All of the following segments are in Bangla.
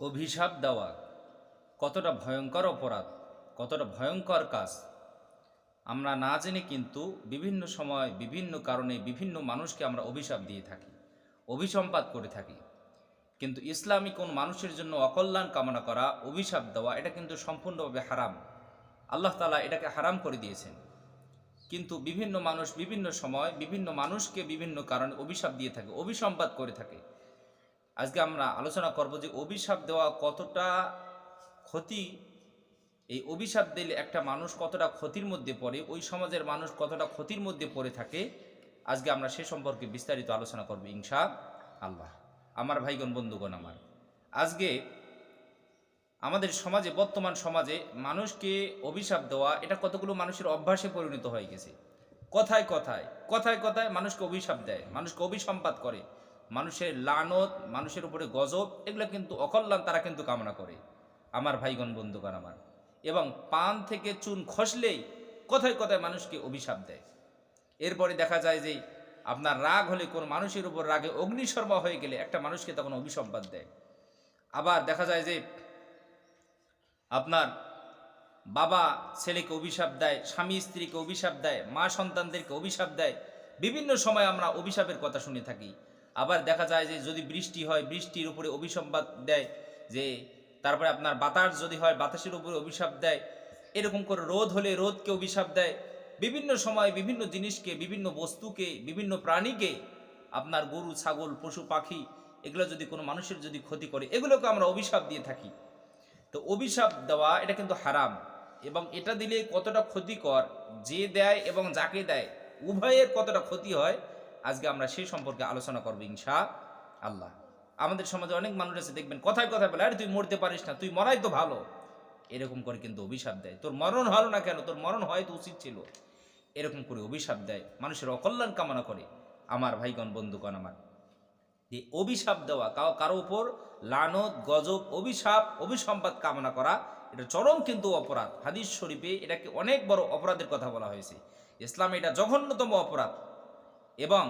অভিশাপ দেওয়া, কতটা ভয়ঙ্কর অপরাধ, কতটা ভয়ঙ্কর কাজ। আমরা না জেনে কিন্তু বিভিন্ন সময় বিভিন্ন কারণে বিভিন্ন মানুষকে আমরা অভিশাপ দিয়ে থাকি, অভিসম্পাত করে থাকি। কিন্তু ইসলামী কোন মানুষের জন্য অকল্যাণ কামনা করা, অভিশাপ দেওয়া, এটা কিন্তু সম্পূর্ণভাবে হারাম। আল্লাহ তালা এটাকে হারাম করে দিয়েছেন। কিন্তু বিভিন্ন মানুষ বিভিন্ন সময় বিভিন্ন মানুষকে বিভিন্ন কারণে অভিশাপ দিয়ে থাকে, অভিসম্পাত করে থাকে। আজকে আমরা আলোচনা করব যে অভিশাপ দেওয়া কতটা ক্ষতি, এই অভিশাপ দিলে একটা মানুষ কতটা ক্ষতির মধ্যে পড়ে, ওই সমাজের মানুষ কতটা ক্ষতির মধ্যে পড়ে থাকে, আজকে আমরা সে সম্পর্কে বিস্তারিত আলোচনা করব ইনশা আল্লাহ আমার ভাইগণ, বন্ধুগণ আমার, আজকে আমাদের সমাজে, বর্তমান সমাজে মানুষকে অভিশাপ দেওয়া, এটা কতগুলো মানুষের অভ্যাসে পরিণত হয়ে গেছে। কথায় কথায় কথায় কথায় মানুষকে অভিশাপ দেয়, মানুষকে অভিসম্পাত করে। মানুষের লানত, মানুষের উপরে গজব, এগুলো কিন্তু অকল্যাণ তারা কিন্তু কামনা করে। আমার ভাইগণ, বন্ধুগণ আমার। এবং পান থেকে চুন খসলেই কোথায় কোথায় মানুষকে অভিশাপ দেয়। এরপরে দেখা যায় যে আপনার রাগ হলে কোন মানুষের উপর রাগে অগ্নিশর্মা হয়ে গেলে একটা মানুষকে তখন অভিসম্পাদ দেয়। আবার দেখা যায় যে আপনার বাবা ছেলেকে অভিশাপ দেয়, স্বামী স্ত্রীকে অভিশাপ দেয়, মা সন্তানদেরকে অভিশাপ দেয়। বিভিন্ন সময় আমরা অভিশাপের কথা শুনে থাকি। আবার দেখা যায় যে যদি বৃষ্টি হয়, বৃষ্টির উপরে অভিসম্পাদ দেয়, যে তারপরে আপনার বাতাস যদি হয়, বাতাসের উপরে অভিশাপ দেয়, এরকম করে রোদ হলে রোদকে অভিশাপ দেয়। বিভিন্ন সময় বিভিন্ন জিনিসকে, বিভিন্ন বস্তুকে, বিভিন্ন প্রাণীকে আপনার গরু, ছাগল, পশু, পাখি, এগুলো যদি কোনো মানুষের যদি ক্ষতি করে, এগুলোকে আমরা অভিশাপ দিয়ে থাকি। তো অভিশাপ দেওয়া, এটা কিন্তু হারাম। এবং এটা দিলে কতটা ক্ষতিকর, যে দেয় এবং যাকে দেয়, উভয়ের কতটা ক্ষতি হয় আজকে আমরা সেই সম্পর্কে আলোচনা করব ইনশা আল্লাহ। আমাদের সমাজে অনেক মানুষ আছে, দেখবেন কথায় কথায় বলে, আরে, তুই মরতে পারিস না, তুই মরাই তো ভালো। এরকম করে কিন্তু অভিশাপ দেয়। তোর মরণ হলো না কেন? তোর মরণ হয় তো উচিত ছিল। এরকম করে অভিশাপ দেয়। মানুষের অকল্যাণ কামনা করে। আমার ভাইগণ, বন্ধুগণ আমার, যে অভিশাপ দেওয়া কারও কারও উপর লানত, গজব, অভিশাপ অভিসম্পাদ কামনা করা, এটা চরম কিন্তু অপরাধ। হাদিস শরীফে এটাকে অনেক বড় অপরাধের কথা বলা হয়েছে। ইসলামে এটা জঘন্যতম অপরাধ। এবং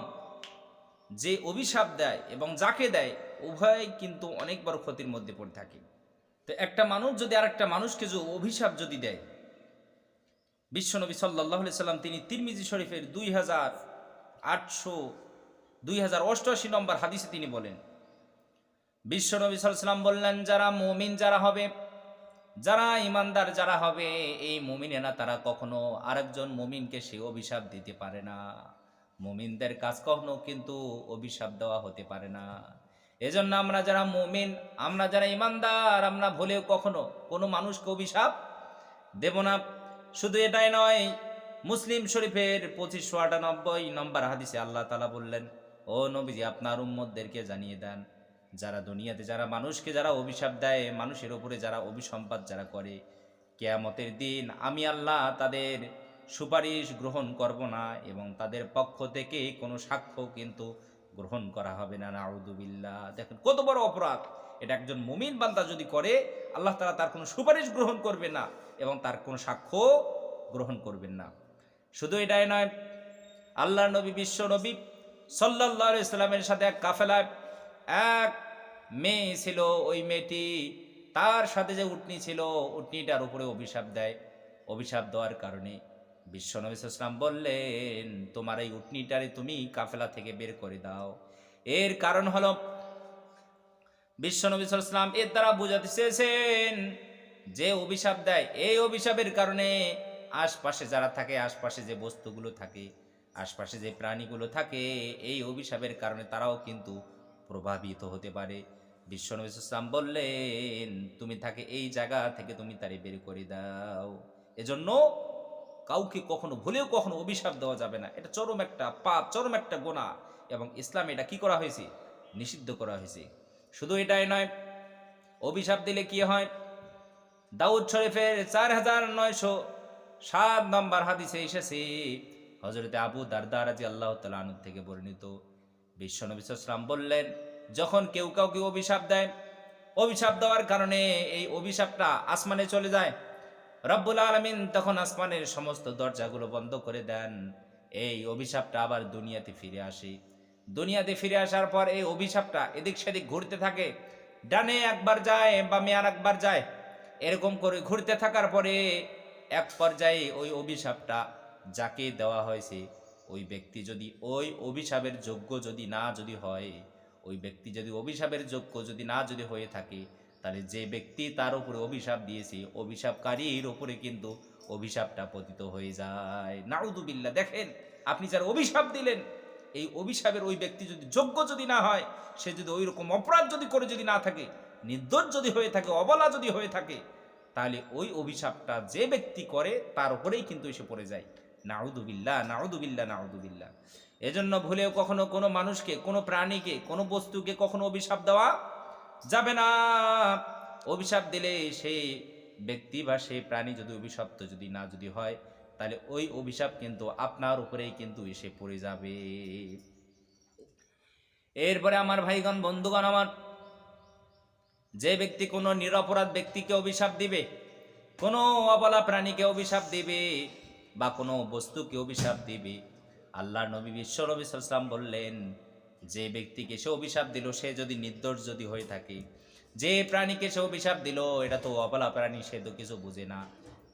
যে অভিশাপ দেয় এবং যাকে দেয়, উভয় কিন্তু অনেক বড় ক্ষতির মধ্যে পড়ে থাকে। তো একটা মানুষ যদি আরেকটা মানুষকে যে অভিশাপ যদি দেয়, বিশ্বনবী সাল্লাহ সাল্লাম, তিনি তিরমিজি শরীফের দুই হাজার আটশো, দুই হাজার অষ্টআশি নম্বর হাদিসে তিনি বলেন, বিশ্বনবী সাল্লাম বললেন, যারা মমিন, যারা হবে, যারা ইমানদার যারা হবে, এই মমিনেরা, তারা কখনো আরেকজন মমিনকে সে অভিশাপ দিতে পারে না। মমিনদের কাজ কখনো কিন্তু অভিশাপ দেওয়া হতে পারে না। এজন্য আমরা যারা মমিন, আমরা যারা ইমানদার, আমরা ভুলেও কখনো কোনো মানুষকে অভিশাপ দেব না। শুধু এটাই নয়, মুসলিম শরীফের পঁচিশশো আটানব্বই নম্বর হাদিসে আল্লাহ তালা বললেন, ও নবীজি, আপনার উম্মদদেরকে জানিয়ে দেন, যারা দুনিয়াতে যারা মানুষকে যারা অভিশাপ দেয়, মানুষের ওপরে যারা অভিসম্পাদ যারা করে, কেয়ামতের দিন আমি আল্লাহ তাদের সুপারিশ গ্রহণ করব না এবং তাদের পক্ষ থেকে কোনো সাক্ষ্য কিন্তু গ্রহণ করা হবে না। নাউদুবিল্লাহ দেখেন, কত বড় অপরাধ। এটা একজন মুমিন বান্দা যদি করে, আল্লাহ তালা তার কোনো সুপারিশ গ্রহণ করবে না এবং তার কোনো সাক্ষ্য গ্রহণ করবেন না। শুধু এটাই নয়, আল্লাহ নবী, বিশ্ব নবী সাল্লাহ ইসলামের সাথে এক কাফেলায় এক মেয়ে ছিল, ওই মেয়েটি তার সাথে যে উটনি ছিল, উটনিটার উপরে অভিশাপ দেয়। অভিশাপ দেওয়ার কারণে বিশ্বনবী ইসলাম বললেন, তোমার এই উটনিটারে তুমি কাফেলা থেকে বের করে দাও। এর কারণ হলো, বিশ্বনবী ইসলাম এর দ্বারা বোঝাতে চেয়েছেন যে অভিশাপ দেয়। এই অভিশাপের কারণে আশপাশে যারা থাকে, আশপাশে যে বস্তুগুলো থাকে, আশপাশে যে প্রাণীগুলো থাকে, এই অভিশাপের কারণে তারাও কিন্তু প্রভাবিত হতে পারে। বিশ্বনবী বললেন, তুমি তাকে এই জায়গা থেকে তুমি তারে বের করে দাও। এজন্য কাউকে কখনো ভুলেও কখনো অভিশাপ দেওয়া যাবে না। এটা চরম একটা পাপ, চরম একটা গোনা। এবং ইসলাম এটা কি করা হয়েছে? নিষিদ্ধ করা হয়েছে। শুধু এটাই নয়, অভিশাপ দিলে কি হয়? দাউদ শরীফের চার হাজার নয়শো সাত নম্বর হাদিসে এসেছে হজরতে আবু দারদা রাজি আল্লাহ তালু থেকে বর্ণিত। বিশ্বনবী সাল্লাম বললেন, যখন কেউ কাউকে অভিশাপ দেয়, অভিশাপ দেওয়ার কারণে এই অভিশাপটা আসমানে চলে যায়। রব্বুল আলমিন তখন আসমানের সমস্ত দরজাগুলো বন্ধ করে দেন। এই অভিশাপটা আবার দুনিয়াতে ফিরে আসে। দুনিয়াতে ফিরে আসার পর এই অভিশাপটা এদিক সেদিক ঘুরতে থাকে। ডানে একবার যায়, বামে আর একবার যায়। এরকম করে ঘুরতে থাকার পরে এক পর্যায়ে ওই অভিশাপটা যাকে দেওয়া হয়েছে, ওই ব্যক্তি যদি ওই অভিশাপের যোগ্য যদি না যদি হয়, ওই ব্যক্তি যদি অভিশাপের যোগ্য যদি না যদি হয়ে থাকে তাহলে যে ব্যক্তি তার উপরে অভিশাপ দিয়েছে, অভিশাপকারীর উপরে কিন্তু অভিশাপটা পতিত হয়ে যায়। নাউদুবিল্লা দেখেন, আপনি যার অভিশাপ দিলেন, এই অভিশাপের ওই ব্যক্তি যদি যোগ্য যদি না হয়, সে যদি ওই রকম অপরাধ যদি করে যদি না থাকে, নির্দোষ যদি হয়ে থাকে, অবলা যদি হয়ে থাকে, তাহলে ওই অভিশাপটা যে ব্যক্তি করে, তার উপরেই কিন্তু এসে পড়ে যায়। নাউদুবিল্লা নাউদুবিল্লা নাউদুবিল্লা এজন্য ভুলেও কখনো কোনো মানুষকে, কোনো প্রাণীকে, কোনো বস্তুকে কখনো অভিশাপ দেওয়া যাবে না। অভিশাপ দিলে সেই ব্যক্তি বা সেই প্রাণী যদি অভিশপ্ত যদি না যদি হয়, তাহলে ওই অভিশাপ কিন্তু আপনার উপরেই কিন্তু এসে পড়ে যাবে। এরপরে আমার ভাইগণ, বন্ধুগণ আমার, যে ব্যক্তি কোনো নিরপরাধ ব্যক্তিকে অভিশাপ দিবে, কোনো অবলা প্রাণীকে অভিশাপ দিবে বা কোনো বস্তুকে অভিশাপ দিবে আল্লাহ নবী বিশ্ব নবী সাল্লাম বললেন যে ব্যক্তিকে সে অভিশাপ দিল, সে যদি নির্দোষ যদি হয়ে থাকে, যে প্রাণীকে সে অভিশাপ দিল, এটা তো অবলা প্রাণী, সে তো কিছু বুঝে না।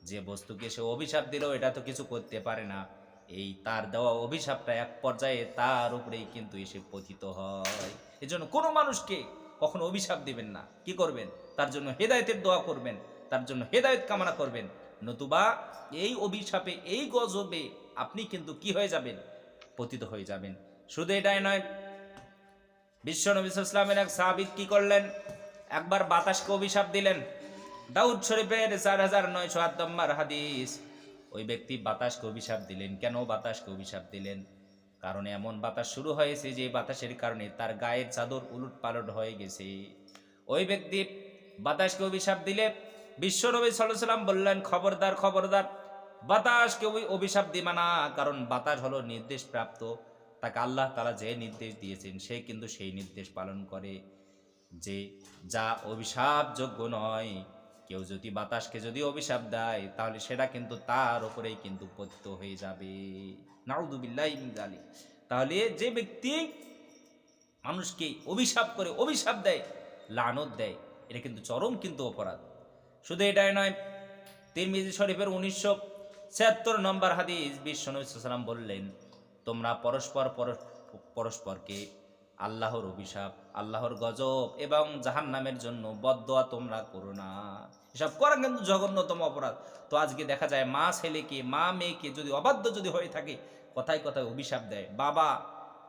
যে বস্তুকে সে অভিশাপ দিল, এটা তো কিছু করতে পারে না। এই তার দেওয়া অভিশাপটা এক পর্যায়ে তার উপরেই কিন্তু এসে পতিত হয়। এজন্য কোনো মানুষকে কখনো অভিশাপ দিবেন না। কি করবেন? তার জন্য হেদায়তের দোয়া করবেন, তার জন্য হেদায়ত কামনা করবেন। নতুবা এই অভিশাপে, এই গজবে আপনি কিন্তু কি হয়ে যাবেন? পতিত হয়ে যাবেন। শুধু এটাই নয় বিশ্ব নবী ইসলামের এক সাহাবিদ কি করলেন? একবার বাতাসকে অভিশাপ দিলেন। দাউদ শরীফের চার হাজার নয়শো আট হাদিস। ওই ব্যক্তি বাতাসকে অভিশাপ দিলেন। কেন বাতাসকে অভিশাপ দিলেন? কারণ এমন বাতাস শুরু হয়েছে যে বাতাসের কারণে তার গায়ের চাদর উলট পালট হয়ে গেছে। ওই ব্যক্তি বাতাসকে অভিশাপ দিলে বিশ্বনবী সাল্লাম বললেন, খবরদার খবরদার, বাতাসকে অভিশাপ দিবা না, কারণ বাতাস হলো নির্দেশ প্রাপ্ত তাকে আল্লাহ তারা যে নির্দেশ দিয়েছেন, সে কিন্তু সেই নির্দেশ পালন করে যে যা অভিশাপযোগ্য নয়, কেউ যদি বাতাসকে যদি অভিশাপ দেয়, তাহলে সেটা কিন্তু তার উপরেই কিন্তু পতিত হয়ে যাবে। নাউদুবিল্লাহ তাহলে যে ব্যক্তি মানুষকে অভিশাপ করে অভিশাপ দেয়, লানত দেয়, এটা কিন্তু চরম কিন্তু অপরাধ। শুধু এটাই নয়, তিরমিজি শরীফের উনিশশো ছিয়াত্তর নম্বর হাদিস বিশ্বনবীলাম বললেন তোমরা পরস্পর পরস- পরস্পরকে আল্লাহর অভিশাপ, আল্লাহর গজব এবং জাহান্নামের জন্য বদদোয়া তোমরা করো না। এসব করা কিন্তু জঘন্যতম অপরাধ। তো আজকে দেখা যায় মা ছেলেকে, মা মেয়েকে যদি অবাধ্য যদি হয়ে থাকে, কথায় কথায় অভিশাপ দেয়। বাবা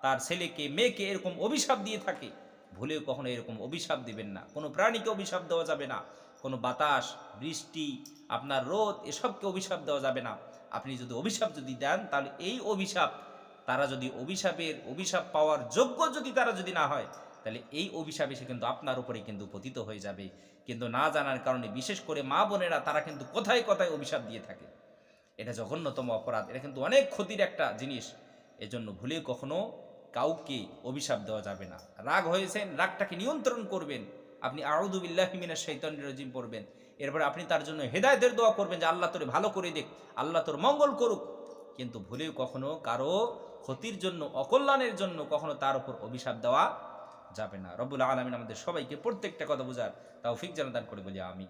তার ছেলেকে, মেয়েকে এরকম অভিশাপ দিয়ে থাকে। ভুলেও কখনো এরকম অভিশাপ দিবেন না। কোনো প্রাণীকে অভিশাপ দেওয়া যাবে না। কোনো বাতাস, বৃষ্টি, আপনার রোদ, এসবকে অভিশাপ দেওয়া যাবে না। আপনি যদি অভিশাপ যদি দেন, তাহলে এই অভিশাপ তারা যদি অভিশাপের, অভিশাপ পাওয়ার যোগ্য যদি তারা যদি না হয়, তাহলে এই অভিশাপ এসে কিন্তু আপনার উপরে কিন্তু পতিত হয়ে যাবে। কিন্তু না জানার কারণে বিশেষ করে মা বোনেরা তারা কিন্তু কোথায় কোথায় অভিশাপ দিয়ে থাকে? এটা জঘন্যতম অপরাধ। এটা কিন্তু অনেক ক্ষতির একটা জিনিস। এজন্য ভুলে কখনো কাউকে অভিশাপ দেওয়া যাবে না। রাগ হয়েছেন, রাগটাকে নিয়ন্ত্রণ করবেন। আপনি আউদুবিল্লাহিমিনা শৈতন রজিম পড়বেন। এরপরে আপনি তার জন্য হেদায়তের দোয়া করবেন যে, আল্লাহ তোরে ভালো করে দেখ। আল্লাহ তোর মঙ্গল করুক। কিন্তু ভুলেও কখনো কারও ক্ষতির জন্য, অকল্যাণের জন্য কখনো তার উপর অভিশাপ দেওয়া যাবে না। রব্বুল আলমিন আমাদের সবাইকে প্রত্যেকটা কথা বোঝার তাও ফিক জানাদান করে বলি আমি